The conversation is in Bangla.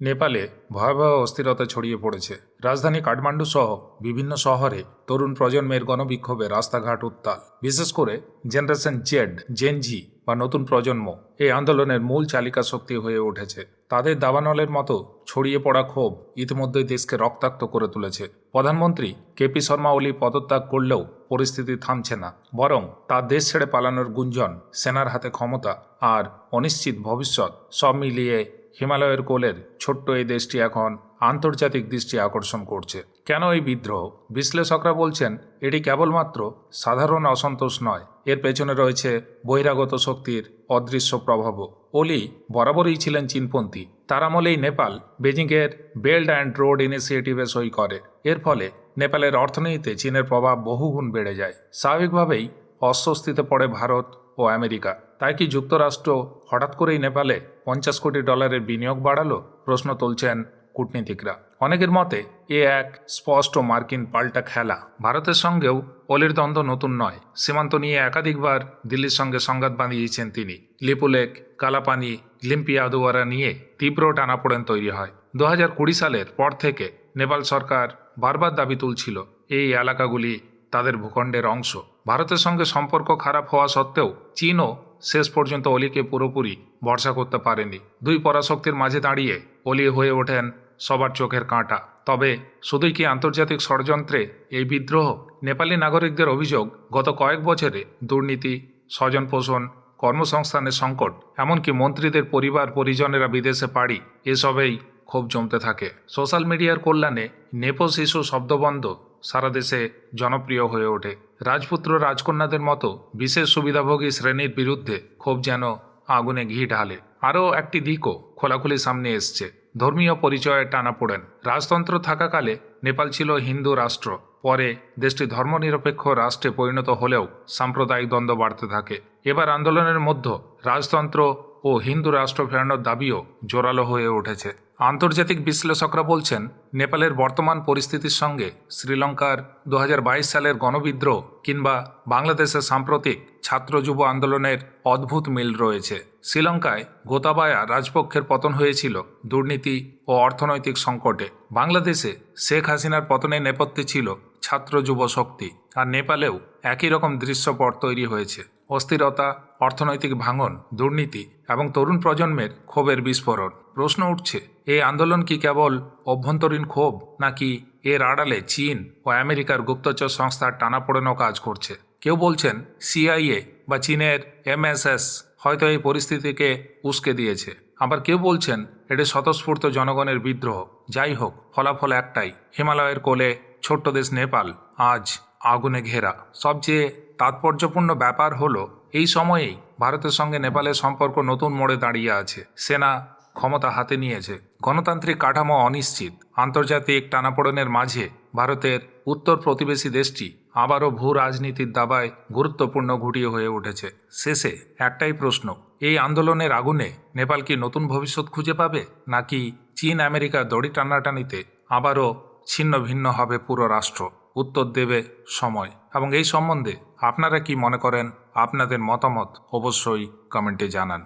নেপালে ভয়াবহ অস্থিরতা ছড়িয়ে পড়েছে। রাজধানী কাঠমান্ডু সহ বিভিন্ন শহরে তরুণ প্রজন্মের গণবিক্ষোভে রাস্তাঘাট উত্তাল। বিশেষ করে জেনারেশন জেড জেনজি বা নতুন প্রজন্ম এই আন্দোলনের মূল চালিকা শক্তি হয়ে উঠেছে। তাদের দাবানলের মতো ছড়িয়ে পড়া ক্ষোভ ইতিমধ্যেই দেশকে রক্তাক্ত করে তুলেছে। প্রধানমন্ত্রী কেপি শর্মা ওলি পদত্যাগ করলেও পরিস্থিতি থামছে না, বরং তার দেশ ছেড়ে পালানোর গুঞ্জন, সেনার হাতে ক্ষমতা আর অনিশ্চিত ভবিষ্যৎ সব মিলিয়ে হিমালয়ের কোলের ছোট্ট এই দেশটি এখন আন্তর্জাতিক দৃষ্টি আকর্ষণ করছে। কেন এই বিদ্রোহ? বিশ্লেষকরা বলছেন, এটি কেবলমাত্র সাধারণ অসন্তোষ নয়। এর পেছনে রয়েছে বহিরাগত শক্তির অদৃশ্য প্রভাবও ওলি বরাবরই ছিলেন চীনপন্থী। তার আমলেই নেপাল বেজিংয়ের বেল্ট অ্যান্ড রোড ইনিশিয়েটিভে সই করে। এর ফলে নেপালের অর্থনীতিতে চীনের প্রভাব বহুগুণ বেড়ে যায়। স্বাভাবিকভাবেই অস্বস্তিতে পড়ে ভারত ও আমেরিকা। তাই কি যুক্তরাষ্ট্র হঠাৎ করেই নেপালে পঞ্চাশ কোটি ডলারের বিনিয়োগ বাড়ালো? প্রশ্ন তুলছেন কূটনীতিকরা। অনেকের মতে, এ এক স্পষ্ট মার্কিন পাল্টা খেলা। ভারতের সঙ্গেও অলির দ্বন্দ্ব নতুন নয়। সীমান্ত নিয়ে একাধিকবার দিল্লির সঙ্গে সংঘাত বাঁধিয়েছেন তিনি। লিপুলেক কালাপানি, লিম্পিয়াদুয়ারা নিয়ে তীব্র টানাপোড়েন তৈরি হয়। দু হাজার কুড়ি সালের পর থেকে নেপাল সরকার বারবার দাবি তুলছিল, এই এলাকাগুলি তাদের ভূখণ্ডের অংশ। ভারতের সঙ্গে সম্পর্ক খারাপ হওয়া সত্ত্বেও চীনও শেষ পর্যন্ত অলিকে পুরোপুরি ভরসা করতে পারেনি। দুই পরাশক্তির মাঝে দাঁড়িয়ে অলি হয়ে ওঠেন সবার চোখের কাঁটা। তবে শুধুই কি আন্তর্জাতিক ষড়যন্ত্রে এই বিদ্রোহ? নেপালি নাগরিকদের অভিযোগ, গত কয়েক বছরে দুর্নীতি স্বজন পোষণ কর্মসংস্থানের সংকট, এমনকি মন্ত্রীদের পরিবার, পরিজনেরা বিদেশে পাড়ি, এসবেই ক্ষোভ জমতে থাকে। সোশ্যাল মিডিয়ার কল্যাণে নেপো শিশু শব্দবন্ধ সারা দেশে জনপ্রিয় হয়ে ওঠে। রাজপুত্র রাজকন্যাদের মতো বিশেষ সুবিধাভোগী শ্রেণির বিরুদ্ধে ক্ষোভ যেন আগুনে ঘি ঢালে। আরও একটি দিকও খোলাখুলি সামনে এসছে। ধর্মীয় পরিচয়ে টানা পড়েন। রাজতন্ত্র থাকাকালে নেপাল ছিল হিন্দু রাষ্ট্র। পরে দেশটি ধর্মনিরপেক্ষ রাষ্ট্রে পরিণত হলেও সাম্প্রদায়িক দ্বন্দ্ব বাড়তে থাকে। এবার আন্দোলনের মধ্যে রাজতন্ত্র ও হিন্দু রাষ্ট্র ফেরানোর দাবিও জোরালো হয়ে উঠেছে। আন্তর্জাতিক বিশ্লেষকরা বলছেন, নেপালের বর্তমান পরিস্থিতির সঙ্গে শ্রীলঙ্কার দু হাজার বাইশ সালের গণবিদ্রোহ কিংবা বাংলাদেশের সাম্প্রতিক ছাত্র যুব আন্দোলনের অদ্ভুত মিল রয়েছে। শ্রীলঙ্কায় গোতাবায়া রাজপক্ষের পতন হয়েছিল দুর্নীতি ও অর্থনৈতিক সংকটে। বাংলাদেশে শেখ হাসিনার পতনের নেপথ্যে ছিল ছাত্র যুব শক্তি, আর নেপালেও একই রকম দৃশ্যপট তৈরি হয়েছে। অস্থিরতা, অর্থনৈতিক ভাঙন, দুর্নীতি এবং তরুণ প্রজন্মের ক্ষোভের বিস্ফোরণ। প্রশ্ন উঠছে এই আন্দোলন কি কেবল অভ্যন্তরীণ ক্ষোভ, নাকি এর আড়ালে চীন ও আমেরিকার গুপ্তচর সংস্থার টানাপোড়েনও কাজ করছে? কেউ বলছেন, সিআইএ বা চীনের এমএসএস হয়তো এই পরিস্থিতিকে উস্কে দিয়েছে। আবার কেউ বলছেন, এটি স্বতঃস্ফূর্ত জনগণের বিদ্রোহ। যাই হোক, ফলাফল একটাই, হিমালয়ের কোলে ছোট্ট দেশ নেপাল আজ আগুনে ঘেরা। সবচেয়ে তাৎপর্যপূর্ণ ব্যাপার হলো, এই সময়েই ভারতের সঙ্গে নেপালের সম্পর্ক নতুন মোড়ে দাঁড়িয়ে আছে। সেনা ক্ষমতা হাতে নিয়েছে। গণতান্ত্রিক কাঠামো অনিশ্চিত। আন্তর্জাতিক টানাপোড়েনের মাঝে ভারতের উত্তর প্রতিবেশী দেশটি আবারও ভূ রাজনীতির দাবায় গুরুত্বপূর্ণ ঘুটিয়ে হয়ে উঠেছে। শেষে একটাই প্রশ্ন, এই আন্দোলনের আগুনে নেপাল কি নতুন ভবিষ্যৎ খুঁজে পাবে? নাকি চীন আমেরিকা দড়ি টানাটানিতে আবারও ছিন্ন ভিন্ন হবে পুরো রাষ্ট্র? উত্তর দেবে সময়। এবং এই সম্বন্ধে আপনারা কি মনে করেন? আপনাদের মতামত অবশ্যই কমেন্টে জানান।